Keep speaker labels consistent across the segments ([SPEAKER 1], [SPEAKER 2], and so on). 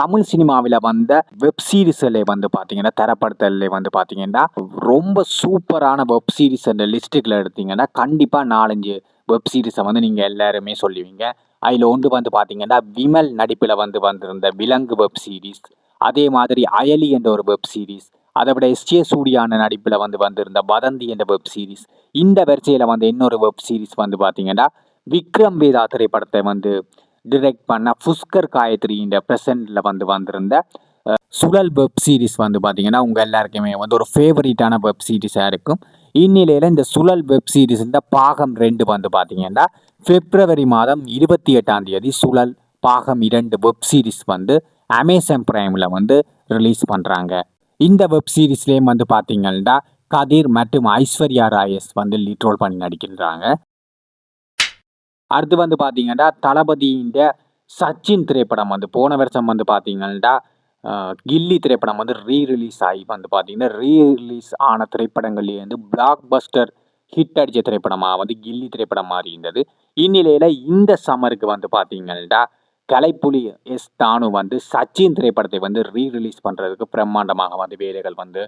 [SPEAKER 1] தமிழ் சினிமாவில் வந்த வெப் சீரிஸில் வந்து பார்த்தீங்கன்னா தரப்படுத்தல வந்து பார்த்தீங்கன்னா ரொம்ப சூப்பரான வெப் சீரிஸ் அந்த லிஸ்ட்டுகளை எடுத்தீங்கன்னா கண்டிப்பாக நாலஞ்சு வெப் சீரிஸை வந்து நீங்கள் எல்லாருமே சொல்லுவீங்க. அதில் ஒன்று வந்து பார்த்தீங்கன்னா விமல் நடிப்பில் வந்து வந்திருந்த விலங்கு வெப் சீரிஸ் அதே மாதிரி அயலி என்ற ஒரு வெப் சீரிஸ் அதை விட எஸ்ஜே சூடியான நடிப்பில் வந்து வந்திருந்த வதந்தி என்ற வெப் சீரிஸ் இந்த வரிசையில் வந்து இன்னொரு வெப் சீரிஸ் வந்து பார்த்தீங்கன்னா விக்ரம் வேதா திரைப்படத்தை வந்து டிரெக்ட் பண்ண புஷ்கர் காயத்ரி இந்த ப்ரெசண்டில் வந்து வந்திருந்த சுழல் வெப் சீரிஸ் வந்து பார்த்தீங்கன்னா உங்கள் எல்லாருக்குமே வந்து ஒரு ஃபேவரட்டான வெப் சீரிஸாக இருக்கும். இந்நிலையில் இந்த சுழல் வெப் சீரிஸ் இந்த பாகம் ரெண்டு வந்து பார்த்திங்கன்னா பிப்ரவரி மாதம் இருபத்தி எட்டாம் தேதி சுழல் பாகம் இரண்டு வெப் சீரிஸ் வந்து அமேசான் பிரைமில் வந்து ரிலீஸ் பண்ணுறாங்க இந்த வெப் சீரிஸ்லேயும் வந்து பார்த்திங்கன்னா கதிர் மற்றும் ஐஸ்வர்யா ராயஸ் வந்து லீட் ரோல் பண்ணி நடிக்கின்றாங்க. அடுத்து வந்து பார்த்தீங்கன்னா தளபதியின் சச்சின் திரைப்படம் வந்து போன வருஷம் வந்து பார்த்தீங்கன்னா கில்லி திரைப்படம் வந்து ரீ ரிலீஸ் ஆகி வந்து பார்த்தீங்கன்னா ரீ ரிலீஸ் ஆன திரைப்படங்கள்லேயே வந்து பிளாக் பஸ்டர் ஹிட் அடித்த திரைப்படமாக வந்து கில்லி திரைப்படம் மாறி இருந்தது. இந்நிலையில் இந்த சம்மருக்கு வந்து பார்த்தீங்கன்னா கலைப்புலி எஸ் தானு வந்து சச்சின் திரைப்படத்தை வந்து ரீ ரிலீஸ் பண்ணுறதுக்கு பிரம்மாண்டமாக வந்து வேலைகள் வந்து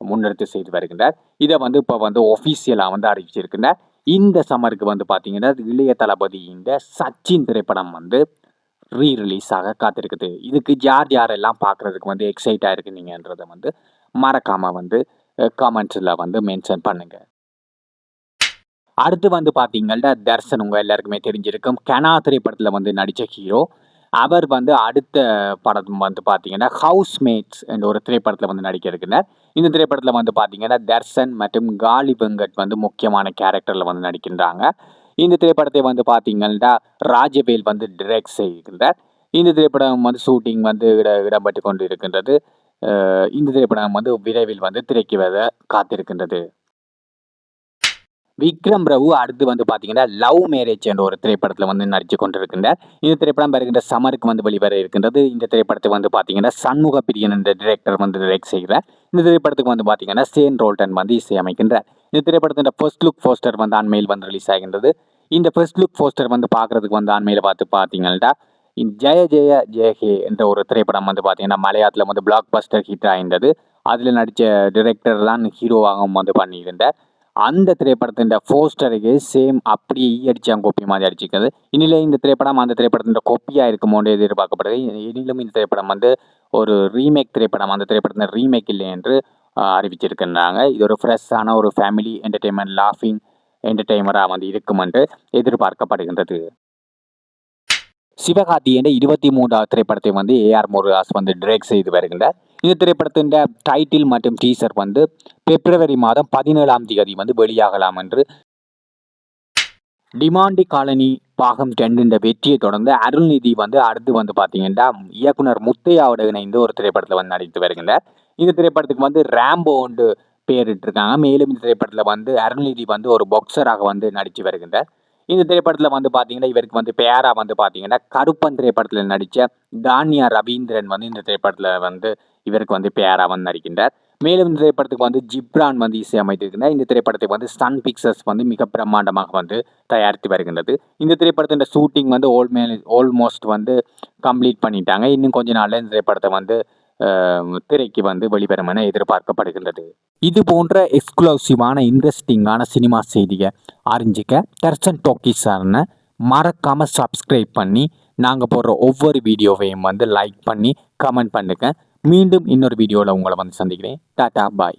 [SPEAKER 1] முன்னெடுத்து செய்து வருகின்றார். இதை வந்து இப்போ வந்து ஒஃபீஷியலாக வந்து அறிவிச்சிருக்கின்றார். இந்த சம்மருக்கு வந்து பார்த்தீங்கன்னா இளைய தளபதி இந்த சச்சின் திரைப்படம் வந்து ரீ ரிலீஸாக காத்திருக்குது. இதுக்கு யார் யாரெல்லாம் பார்க்குறதுக்கு வந்து எக்ஸைட்டாக இருக்குனீங்கன்றதை வந்து மறக்காமல் வந்து கமெண்ட்ஸில் வந்து மென்ஷன் பண்ணுங்கள் அடுத்து வந்து பார்த்தீங்கன்னா தர்சன் உங்கள் எல்லாருக்குமே தெரிஞ்சிருக்கும். கனா திரைப்படத்தில் வந்து நடித்த ஹீரோ அவர் வந்து அடுத்த படம் வந்து பார்த்தீங்கன்னா ஹவுஸ் மேட்ஸ் என்ற ஒரு திரைப்படத்தில் வந்து நடிக்க இருக்கிறார் இந்த திரைப்படத்தில் வந்து பார்த்தீங்கன்னா தர்சன் மற்றும் காலி வெங்கட் வந்து முக்கியமான கேரக்டரில் வந்து நடிக்கின்றாங்க. இந்த திரைப்படத்தை வந்து பார்த்தீங்கன்னா ராஜவேல் வந்து டிரெக்ட் செய்கின்றார். இந்த திரைப்படம் வந்து ஷூட்டிங் வந்து இட இடம்பெற்று கொண்டு இருக்கின்றது இந்த திரைப்படம் வந்து விரைவில் வந்து திரைக்கு வர காத்திருக்கின்றது. விக்ரம் பிரபு அடுத்து வந்து பார்த்தீங்கன்னா லவ் மேரேஜ் என்ற ஒரு திரைப்படத்தில் வந்து நடித்து கொண்டிருக்கின்றார். இந்த திரைப்படம் வருகின்ற சமருக்கு வந்து வெளிவர இருக்கின்றது. இந்த திரைப்படத்தை வந்து பார்த்தீங்கன்னா சண்முக பிரியன் என்ற டிரெக்டர் வந்து டிரெக்ட் செய்கிறார். இந்த திரைப்படத்துக்கு வந்து பார்த்தீங்கன்னா சேன் ரோல்டன் வந்து இசையமைக்கின்றார். இந்த திரைப்படத்தின் ஃபர்ஸ்ட் லுக் போஸ்டர் வந்து அண்மையில் வந்து ரிலீஸ் ஆகின்றது. இந்த ஃபர்ஸ்ட் லுக் போஸ்டர் வந்து பார்க்கறதுக்கு வந்து அண்மையில் பார்த்து பார்த்தீங்கன்னா ஜெய ஜெய ஜெயஹே என்ற ஒரு திரைப்படம் வந்து பார்த்தீங்கன்னா மலையாளத்தில் வந்து பிளாக் பஸ்டர் ஹிட் ஆகின்றது. அதில் நடித்த டிரெக்டர் தான் ஹீரோவாகவும் வந்து பண்ணியிருந்தார். அந்த திரைப்படத்தின் போஸ்டருக்கு சேம் அப்படியே ஈ அடிச்சாங்க கோப்பி மாதிரி அடிச்சிருக்கிறது. இனிலே இந்த திரைப்படம் அந்த திரைப்படத்தின் கோப்பியாக இருக்குமோன்னு எதிர்பார்க்கப்படுது. இனிலும் இந்த திரைப்படம் வந்து ஒரு ரீமேக் திரைப்படம் அந்த திரைப்படத்தின் ரீமேக் இல்லை என்று அறிவிச்சிருக்கின்றாங்க. இது ஒரு ஃப்ரெஷ்ஷான ஒரு ஃபேமிலி என்டர்டெயின்மெண்ட் லாஃபிங் என்டர்டெய்னராக வந்து இருக்கும் என்று எதிர்பார்க்கப்படுகின்றது. சிவகார்த்தி என்ற இருபத்தி மூன்றாவது திரைப்படத்தை வந்து ஏஆர் முருகாஸ் வந்து டிரெக்ட் செய்து வருகின்றார். இந்த திரைப்படத்தின் டைட்டில் மற்றும் டீசர் வந்து பிப்ரவரி மாதம் பதினேழாம் தேதி வந்து வெளியாகலாம் என்று. டிமாண்டி காலனி பாகம் டென் என்ற வெற்றியை தொடர்ந்து அருள்நிதி வந்து அடுத்து வந்து பார்த்தீங்கன்னா இயக்குனர் முத்தையாவோட இணைந்து ஒரு திரைப்படத்தில் வந்து நடித்து வருகின்றார். இந்த திரைப்படத்துக்கு வந்து ரேம்போ ஒன்று பேரிட்டிருக்காங்க மேலும் இந்த திரைப்படத்தில் வந்து அருள்நிதி வந்து ஒரு பாக்ஸராக வந்து நடித்து வருகின்றார். இந்த திரைப்படத்தில் வந்து பார்த்தீங்கன்னா இவருக்கு வந்து பேரா வந்து பார்த்தீங்கன்னா கருப்பன் திரைப்படத்தில் நடித்த தானியா ரவீந்திரன் வந்து இந்த திரைப்படத்தில் வந்து இவருக்கு வந்து பேரா வந்து நடிக்கின்றார். மேலும் இந்த திரைப்படத்துக்கு வந்து ஜிப்ரான் வந்து இசையமைத்திருக்கிறார் இந்த திரைப்படத்தை வந்து சன் பிக்சர்ஸ் வந்து மிக பிரம்மாண்டமாக வந்து தயாரித்து வருகின்றது. இந்த திரைப்படத்தின் ஷூட்டிங் வந்து ஆல்மே ஆல்மோஸ்ட் வந்து கம்ப்ளீட் பண்ணிட்டாங்க. இன்னும் கொஞ்ச நாளில் இந்த திரைப்படத்தை வந்து திரைக்கு வந்து வெளிவரும் என எதிர்பார்க்கப்படுகின்றது. இது போன்ற எக்ஸ்க்ளூசிவான இன்ட்ரெஸ்டிங்கான சினிமா செய்தியை அறிஞ்சிக்க டர்சன் டாக்கிஸான மறக்காமல் சப்ஸ்கிரைப் பண்ணி நாங்கள் போடுற ஒவ்வொரு வீடியோவையும் வந்து லைக் பண்ணி கமெண்ட் பண்ணுங்க. மீண்டும் இன்னொரு வீடியோவில் உங்களை வந்து சந்திக்கிறேன். டாடா பாய்.